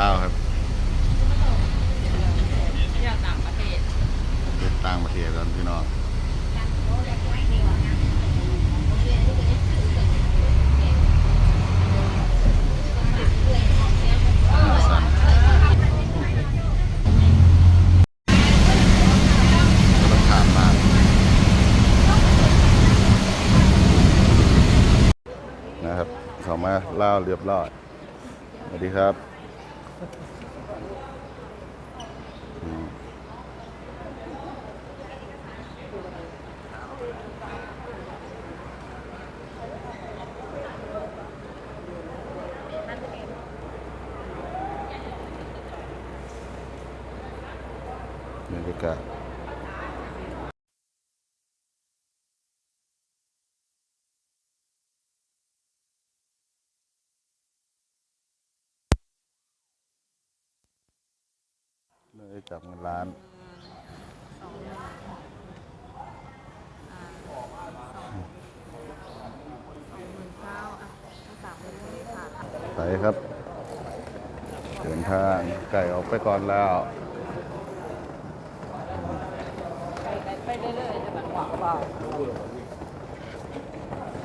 ลาวครับอยากต่างประเทศไปต่างประเทศกันพี่น้องสั่นกำลังทานมากนะครับเข้ามาเล่าวเรียบร้อยสวัสดีครับอืม บรรยา กาศเลยจับเงินล้านไปครับเดินทางไก่ออกไปก่อนแล้ว ไปเรื่อยๆจะแบบหวังเบา นะค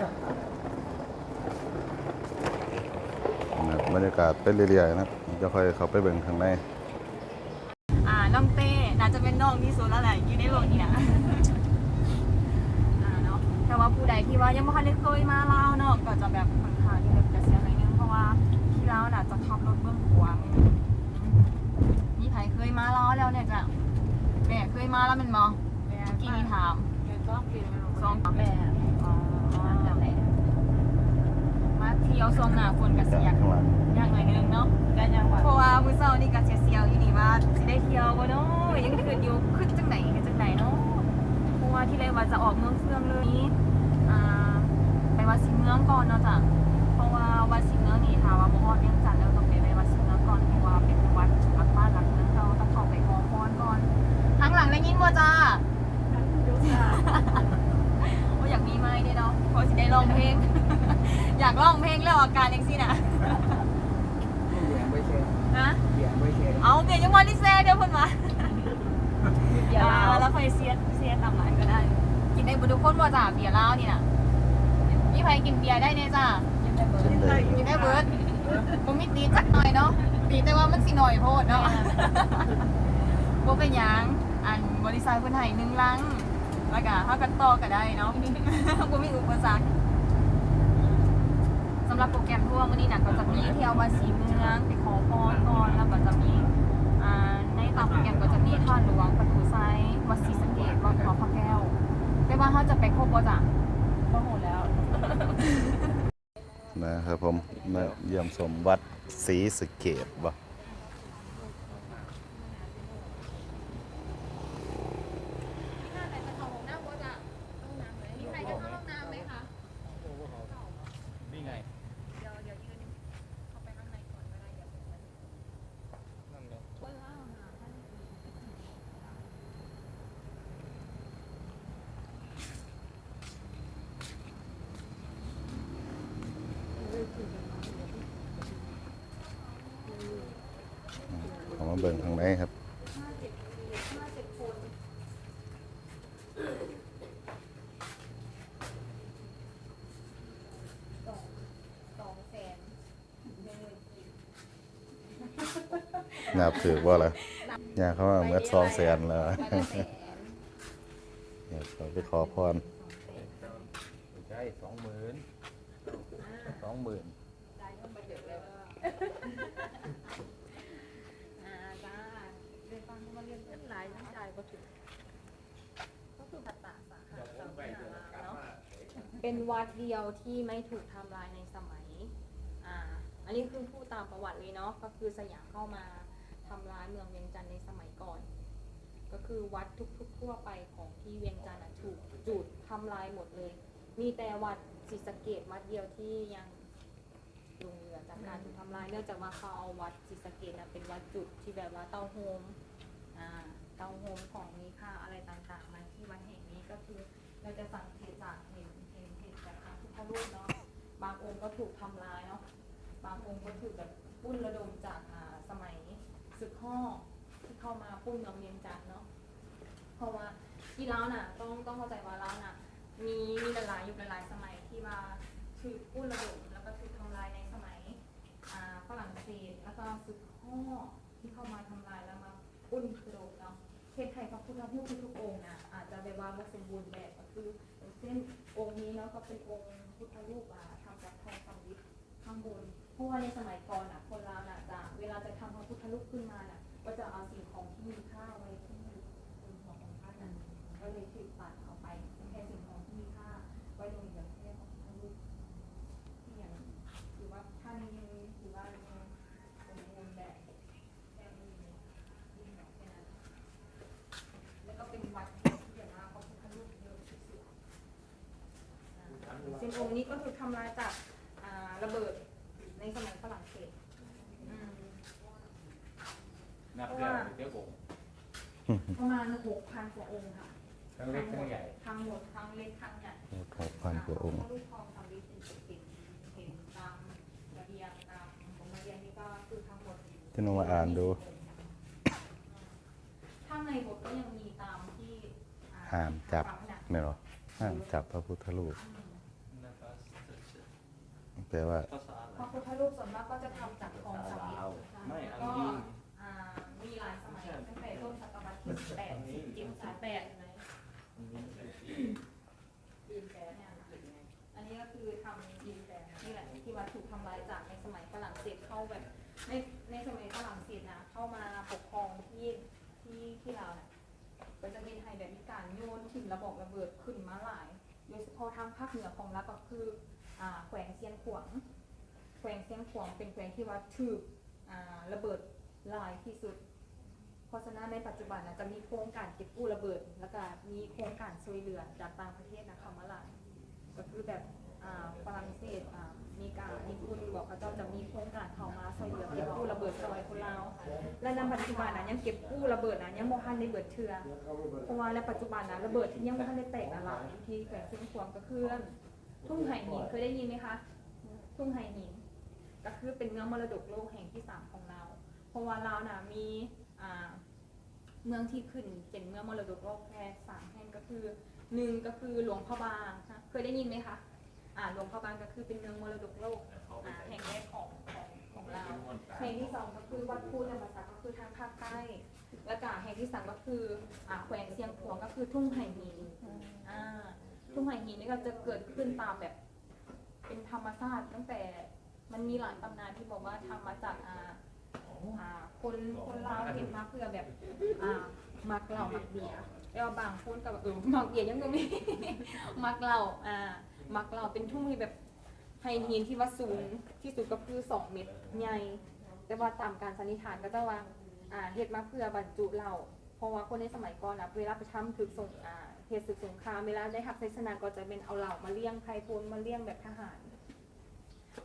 รับบรรยากาศไปเรื่อยๆนะครับจะค่อยเข้าไปเบิ่งข้างในอ่าน้องเต้น่าจะเป็นน้องที่สุดแล้วแหละอยู่ในโลกนี้นะอ่าเนาะแต่ว่าผู้ใดที่ว่ายังไม่เคยเคยมาลาวเนาะก็จะแบบค่อนข้างที่จะเสียหน่อยนึงเพราะว่าที่ลาวน่ะจะขับรถเบื้องขวางมีใครเคยมาลาวแล้วเนี่ยจ้ะแม่เคยมาแล้วมันมองกี่นี่ถาม สองแม่อ๋อมาเที่ยวช่วงหน้าฝนกับเสียข้างหลังยากหน่อยนึงเนาะยากยังเพราะว่ามื้อเช้านี่ก็เสียวๆอยู่นี่ว่าสิได้เที่ยวบ่เนาะยังคิดอยู่ขึ้นจังไหนขึ้นจังไหนเนาะเพราะว่าที่แรกว่าจะออกเมืองเฟืองเลยนี้อ่าไปวัดสิงห์เมืองก่อนเนาะจ้ะเพราะว่าวัดสิงห์เมืองนี่ถ้าว่าบ่ฮอดเวียงจันทน์แล้วต้องไปไปวัดสิงห์เมืองก่อนเพราะว่าเป็นวัดหลักบ้านหลักเมืองเราต้องเข้าไปขอพรก่อนทางหลังได้ยินบ่จ้าโอ้อยากมีไม้เด้เนาะเพราะสิได้ร้องเพลง อยากร้องเพลงแล้วอาการจังซี่น่ะฮะเอาเปลี่ยนยังวันที่แซ่เดี๋ยวเพิ่นมาเบียร์ลาวแล้วค่อยเสียเสียตามร้านก็ได้ กินได้บุทุกคนว่าจ้าเบียร์ลาวนี่น่ะมีใครกินเบียร์ได้เนี่ยจ้ากินได้กินได้เบิร์ดมันมีตีจักหน่อยเนาะตีแต่ว่ามันสิหน่อยโพดเนาะบ่เป็นหยังอันบริษัทเพิ่นให้หนึ่งลังแล้วก็เฮากันต่อก็ได้เนาะบ่มีอุปสรรคสำหรับโปรแกรมทัวร์มื้อนี้นะก็จะมีเที่ยววัดศรีเมืองไปขอพรก่อนแล้วก็จะมีอ่าในตามโปรแกรมก็จะมีท่าหลวงประตูไซวัดศรีสะเกตวัดหอพระแก้ว แต่ว่าเขาจะไปครบบ่จ้ะบ่โหแล้ว นะครับผมมาเยี่ยมชมวัดศรีสะเกดบ่ นี่ไง เดี๋ยวเดี๋ยวยืนเข้าไปข้างในก่อนก็ได้เดี๋ยว นั่นเลย เปิดแล้วหาท่าน เข้ามาเบิ่งข้างในครับห้าเจ็ดห้าเจ็ดคนสองสองแสนหนึ่งหมื่นกีบนับถือว่าอะไรอยากเข้ามาเมื่อสองแสนแล้วแล้วก็แสนเนี่ยเราไปขอพรไม่ใช่สองหมื่นสองหมื่น ก็ถึงก็คือปัตตาสาขาสามหาเนาะเป็นวัดเดียวที่ไม่ถูกทำลายในสมัยอ่าอันนี้คือพูดตามประวัติเลยเนาะก็คือสยามเข้ามาทำร้ายเมืองเวียงจันทร์ในสมัยก่อน ก็คือวัดทุกๆทั่วไปของที่เวียงจันทร์อะถูกจุดทำลายหมดเลย มีแต่วัดศรีสะเกดวัดเดียวที่ยังลงเหลือจากการถูกทำลายเนื่องจากว่าเขาเอาวัดศรีสะเกดนะเป็นวัดจุดที่แบบว่าเต้าโฮมอ่า เตาโฮมของมีค่าอะไรต่างๆมาที่วัดแห่งนี้ก็คือ เราจะสังเกตจากเห็นเห็นเห็นจากพระพุทธรูปเนาะบางองค์ก็ถูกทำลายเนาะบางองค์ก็ถูกแบบปุ้นระดมจากอ่าสศึกข้อที่เข้ามาปุ้นเมืองเวียงจันเนาะเพราะว่าที่แล้วน่ะต้องต้องเข้าใจว่าแล้วน่ะมีมีหลายยุคหลายสมัยที่ว่าถูกปุ้นระดมแล้วก็ถูกทำลายในสมัยอ่าฝรั่งเศสแล้วก็ศึกข้อที่เข้ามาทำลายแล้วมาปุ้นกระโดดเนาะ เทศไทยพระพุทธรูปทุกองค์น่ะอาจจะแบบว่าไม่สมบูรณ์แบบก็คือเช่นองค์นี้เนาะก็เป็นองค์พุทธรูปอ่าทำจากทองคำลิบข้างบนเพราะว่าในสมัยก่อนอะคนเราน่ะจะเวลาจะทำพระพุทธรูปขึ้นมาน่ะก็จะเอาสิ่งของที่มีค่าไว้ที่บนหัวของท่านน่ะก็เลยถือปัดเอาไปแค่สิ่งของที่มีค่าไว้ตรงอย่างแค่พระพุทธรูปที่อย่างถือว่าท่านยังถือว่ายังสมบูรณ์แบบแค่นี้ยิ่งหน่อยแค่นั้นแล้วก็เป็นวัดที่แบบว่าพระพุทธรูปเยอะที่สุดอ่าซึ่งองค์นี้ก็คือทำลายจากอ่าระเบิดในสมัยฝรั่งเศสอืม นับเรื่องเจ้าโกง ประมาณหกพันกว่าองค์ค่ะทั้งเล็กทั้งใหญ่ทั้งหมดทั้งเล็กทั้งใหญ่หกพันกว่าองค์ลูกทองทำดิเป็นเห็นเห็นตามระเบียงตามของระเบียงนี่ก็คือทั้งหมดจะลองมาอ่านดูข้างในบทก็ยังมีตามที่อ่ห้ามจับฝาผนังไม่หรอห้ามจับพระพุทธรูปแปลว่าพระพุทธรูปส่วนมากก็จะทำจาก ภาคเหนือของเราก็คือแขวงเซียนขวางแขวงเซียนขวางเป็นแขวงที่ว่าถือระเบิดลายที่สุด เพราะฉะนั้นในปัจจุบันนะจะมีโครงการเก็บกู้ระเบิด แล้วก็มีโครงการช่วยเหลือจากต่างประเทศนะเข้ามาหลายก็คือแบบฝรั่งเศส มีการญี่ปุ่นบอกเขาเจ้าจะมีโครงการเข้ามาช่วยเหลือเก็บกู้ระเบิดซอยคนลาวและในปัจจุบันนะยังเก็บกู้ระเบิดนะยังบ่ทันได้เบิดเทือเพราะว่าในปัจจุบันนะระเบิดที่ยังบ่ทันได้แตกนะหลายที่แขวงเส้นขวางก็คือทุ่งไห่หินเคยได้ยินไหมคะ ทุ่งไห่หิน ก็คือเป็นเมืองมรดกโลกแห่งที่สามของเราเพราะว่าเราน่ะมีเมืองที่ขึ้นเป็นเมืองมรดกโลกแค่สามแห่งก็คือหนึ่งก็คือหลวงพระบางนะเคยได้ยินไหมคะ อ่าหลวงพระบางก็คือเป็นเมืองมรดกโลกอ่าแห่งแรกของของของเราแห่งที่สองก็คือวัดพูธรรมศาสตร์ก็คือทางภาคใต้แล้วก็แห่งที่สามก็คืออ่าแขวงเชียงขวางก็คือทุ่งไห่หินอ่าทุ่งไห่หินนี่ก็จะเกิดขึ้นตามแบบ เป็นธรรมชาติตั้งแต่มันมีหลายตำนานที่บอกว่าทำมาจากอ่าอ่าคนคนลาวเห็นมาเพื่อแบบอ่ามักเหล้ามักเบียร์แล้วบางคนก็แบบเออมักเบียร์ยังก็มีมักเหล้าอ่า มักเหล้าเป็นทุ่งที่แบบไฮเฮีนที่ว่าสูงที่สุดก็คือสองเมตรใหญ่แต่ว่าตามการสันนิษฐานก็จะว่าอ่าเฮ็ดมาเพื่อบรรจุเหล้าเพราะว่าคนในสมัยก่อนนะเวลาไปทำถึกสงอ่าเหตุศึกสงครามเวลาได้ทับไซสนาก็จะเป็นเอาเหล้ามาเลี้ยงไพพลมาเลี้ยงแบบทหาร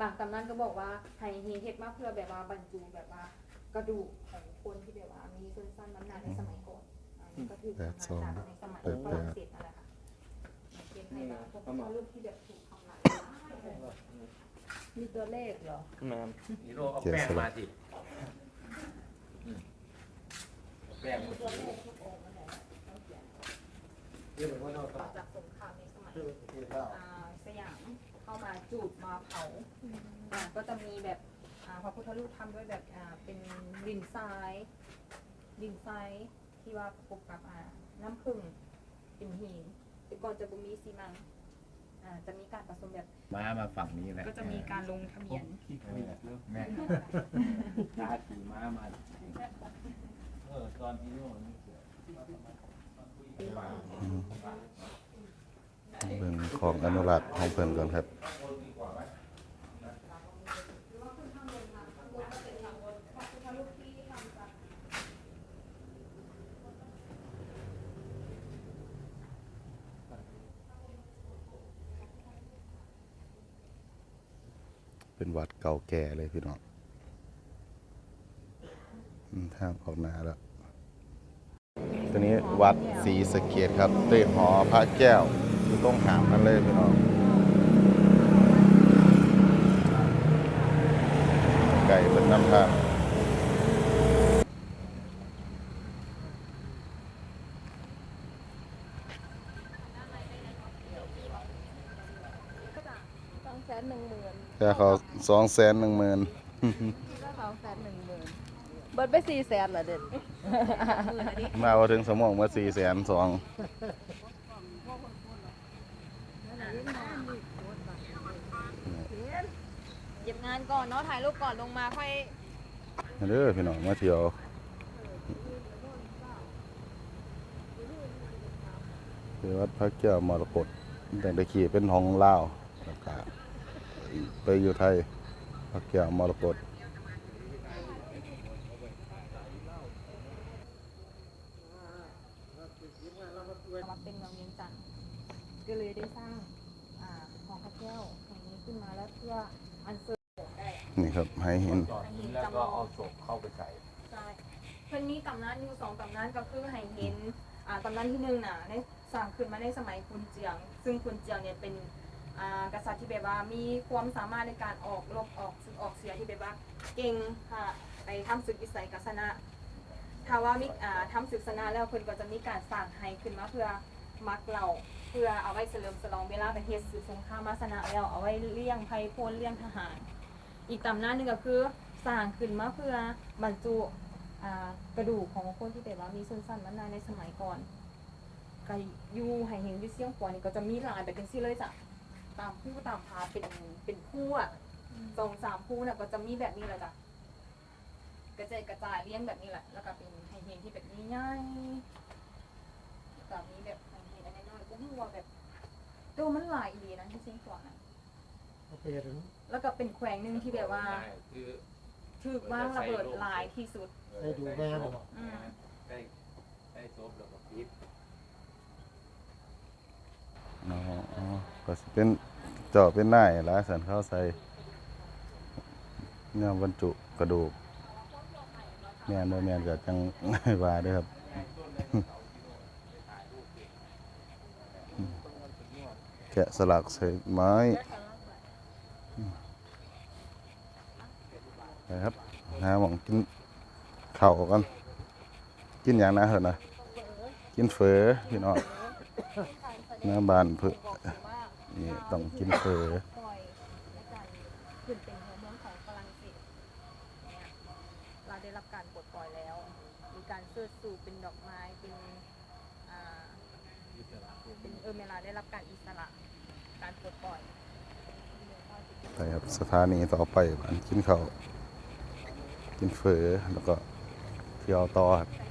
บางตำนานก็บอกว่าไฮเฮีนเฮ็ดมาเพื่อแบบว่าบรรจุแบบว่ากระดูกของคนที่แบบว่ามีส้นสั้นน้ำหนักในสมัยก่อนอันนี้ก็ถือมาจากในสมัยฝรั่งเศสนั่นแหละค่ะ ให้แบบพวกพ่อลูกที่แบบถูกทำลายมีตัวเลขเหรอนี่โรเอาแป้งมาสิอืมแป้งมีมาตัวสิเลขทุกองค์นั่นแหละต้องเขียนต่อจากสงครามในสมัยอ่าสยามเข้ามาจูบมาเผาอ่าก็จะมีแบบอ่าพระพุทธรูปทำด้วยแบบอ่าเป็นดินทรายดินทรายที่ว่าปกกับอ่าน้ำผึ้งเป็นหิน แต่ก่อนจะบ่มีซีมังอ่าจะมีการผสมแบบมามาฝั่งนี้แหละก็จะมีการลงทะเบียนแม่ตาขี่ม้ามาเออตอนที่โน่นอืมเบิ่งของอนุรักษ์ของเพิ่นก่อนครับ หรือว่าขึ้นข้างบนค่ะข้างบนก็เป็นทางบนพระพุทธรูปที่ทำจาก เป็นวัดเก่าแก่เลยพี่น้องทางออกนาแล้วตัวนี้วัดศรีสะเกียดครับเตยหอพระแก้วอยู่ตรงหามกันเลยพี่น้องไก่เป็นน้ำทาง แสนหนึ่งหมื่น แค่เขา สองแสนหนึ่งหมื่นก็สองแสนหนึ่งหมื่นเบิดไปสี่แสนเหรอเด็ดมาว่าถึงสมองมาสี่แสนสองเก็บงานก่อนเนาะถ่ายรูปก่อนลงมาค่อยเด้อพี่น้องมาเที่ยวคือวัดพระแก้วมรกตแต่ตะขี่เป็นของลาวแล้วก็ ไปอยู่ไทยพระแก้วมรกตมาเป็นเมืองเวียงจันทร์ก็เลยได้สร้างอ่าหอพระแก้วแห่งนี้ขึ้นมาแล้วเพื่ออัญเชิญนี่ครับให้เห็นตอนนี้แล้วก็เอาศพเข้าไปใส่ใช่เพิ่นมีตำนานอยู่สองตำนานก็คือให้เห็นอ่าตำนานที่หนึ่งน่ะได้สร้างขึ้นมาในสมัยคุณเจียง ซึ่งคุณเจียงเนี่ยเป็น อ่ากษัตริย์ที่แบบว่ามีความสามารถในการออกรบออกศึกออกเสียที่แบบว่าเก่งค่ะไปทำศึกวิสัยกัสนะถ้าว่ามีอ่าทำศึกชนะแล้วเพิ่นก็จะมีการสร้างไฮขึ้นมาเพื่อมักเราเพื่อเอาไว้เฉลิมฉลองเวลาไปเฮ็ดศึกสงครามมาชนะแล้วเอาไว้เลี้ยงไพพลเลี้ยงทหาร อีกตำนานหนึ่งก็คือสร้างขึ้นมาเพื่อบรรจุอ่ากระดูกของคนที่แบบว่ามีส้นสั้นมานานในสมัยก่อน ก็อยู่ให้เห็นอยู่เสียงขวานี่ก็จะมีหลายแบบเป็นซี่เลยจ้ะ ตามผู้ตามพาเป็นเป็นผู้อะสองสามผู้น่ะก็จะมีแบบนี้แหละจ้ะกระจายกระจายเลี้ยงแบบนี้แหละ แล้วก็เป็นไฮเฮนที่แบบนี้ง่ายๆก็มีแบบไฮเฮนอันน้อยๆก็หัวาแบบตัวมันหลายอีหลีนะที่เสียงขวาน่ะเอาไปถึงแล้วก็เป็นแขวงหนึ่งที่แบบว่าคือถูกว่างระเบิดหลายที่สุดให้ดูแม่เลยบอกอืมได้ได้ศพแล้วก็ปิด อ๋อก็สิเป็นเจาะเป็นหน้ายแล้วสันเข้าใส่เนี่ยบรรจุกระดูกแม่นบ่แม่นก็จังว่าเด้อครับแกะสลักใส่ไม้ไปครับหาหมองกินเข้ากัน กินอย่างนะเหรอนะกินเฟอพี่น้อง เนื้อบานเพื่อบอกเลยว่านี่ต้องกินเฟอปล่อยในการขึ้นเป็นหัวเมืองของฝรั่งเศสเนี่ยเราได้รับการปลดปล่อยแล้ว มีการเชิดสู่เป็นดอกไม้ เป็นอ่าเป็นเออเวลาได้รับการอิสระ การปลดปล่อยไปครับสถานีต่อไปบ้านกินข้าวกินเฟอแล้วก็เที่ยวต่อครับแต่